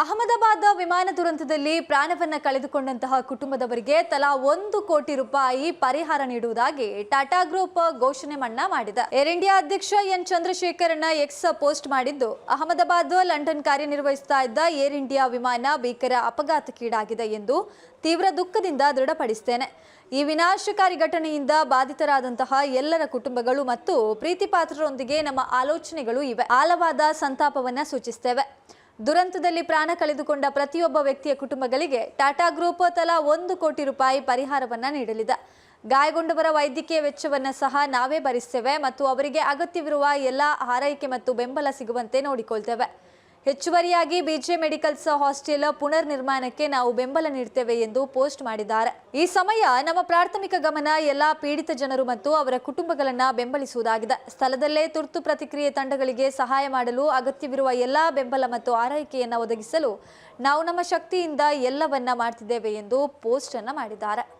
ಅಹಮದಾಬಾದ್ ವಿಮಾನ ದುರಂತದಲ್ಲಿ ಪ್ರಾಣವನ್ನ ಕಳೆದುಕೊಂಡಂತಹ ಕುಟುಂಬದವರಿಗೆ ತಲಾ ಒಂದು ಕೋಟಿ ರೂಪಾಯಿ ಪರಿಹಾರ ನೀಡುವುದಾಗಿ ಟಾಟಾ ಗ್ರೂಪ್ ಘೋಷಣೆ ಮನ್ನಾ ಮಾಡಿದೆ. ಏರ್ ಇಂಡಿಯಾ ಅಧ್ಯಕ್ಷ ಎನ್ ಚಂದ್ರಶೇಖರ್ನ ಎಕ್ಸ್ ಪೋಸ್ಟ್ ಮಾಡಿದ್ದು, ಅಹಮದಾಬಾದ್ ಲಂಡನ್ ಕಾರ್ಯನಿರ್ವಹಿಸ್ತಾ ಇದ್ದ ಏರ್ ಇಂಡಿಯಾ ವಿಮಾನ ಭೀಕರ ಅಪಘಾತಕ್ಕೀಡಾಗಿದೆ ಎಂದು ತೀವ್ರ ದುಃಖದಿಂದ ದೃಢಪಡಿಸುತ್ತೇನೆ ಈ ವಿನಾಶಕಾರಿ ಘಟನೆಯಿಂದ ಬಾಧಿತರಾದಂತಹ ಎಲ್ಲರ ಕುಟುಂಬಗಳು ಮತ್ತು ಪ್ರೀತಿಪಾತ್ರರೊಂದಿಗೆ ನಮ್ಮ ಆಲೋಚನೆಗಳು ಇವೆ. ಆಳವಾದ ಸಂತಾಪವನ್ನ ಸೂಚಿಸ್ತೇವೆ. ದುರಂತದಲ್ಲಿ ಪ್ರಾಣ ಕಳೆದುಕೊಂಡ ಪ್ರತಿಯೊಬ್ಬ ವ್ಯಕ್ತಿಯ ಕುಟುಂಬಗಳಿಗೆ ಟಾಟಾ ಗ್ರೂಪ್ ತಲಾ ಒಂದು ಕೋಟಿ ರೂಪಾಯಿ ಪರಿಹಾರವನ್ನ ನೀಡಲಿದೆ. ಗಾಯಗೊಂಡವರ ವೈದ್ಯಕೀಯ ವೆಚ್ಚವನ್ನು ಸಹ ನಾವೇ ಭರಿಸ್ತೇವೆ ಮತ್ತು ಅವರಿಗೆ ಅಗತ್ಯವಿರುವ ಎಲ್ಲ ಆರೈಕೆ ಮತ್ತು ಬೆಂಬಲ ಸಿಗುವಂತೆ ನೋಡಿಕೊಳ್ತೇವೆ. ಹೆಚ್ಚುವರಿಯಾಗಿ ಬಿಜೆ ಮೆಡಿಕಲ್ಸ್ ಹಾಸ್ಟೆಲ್ ಪುನರ್ ನಿರ್ಮಾಣಕ್ಕೆ ನಾವು ಬೆಂಬಲ ನೀಡ್ತೇವೆ ಎಂದು ಪೋಸ್ಟ್ ಮಾಡಿದ್ದಾರೆ. ಈ ಸಮಯ ನಮ್ಮ ಪ್ರಾಥಮಿಕ ಗಮನ ಎಲ್ಲಾ ಪೀಡಿತ ಜನರು ಮತ್ತು ಅವರ ಕುಟುಂಬಗಳನ್ನ ಬೆಂಬಲಿಸುವುದಾಗಿದೆ. ಸ್ಥಳದಲ್ಲೇ ತುರ್ತು ಪ್ರತಿಕ್ರಿಯೆ ತಂಡಗಳಿಗೆ ಸಹಾಯ ಮಾಡಲು ಅಗತ್ಯವಿರುವ ಎಲ್ಲಾ ಬೆಂಬಲ ಮತ್ತು ಆರೈಕೆಯನ್ನ ಒದಗಿಸಲು ನಾವು ನಮ್ಮ ಶಕ್ತಿಯಿಂದ ಎಲ್ಲವನ್ನ ಮಾಡ್ತಿದ್ದೇವೆ ಎಂದು ಪೋಸ್ಟ್ ಅನ್ನ ಮಾಡಿದ್ದಾರೆ.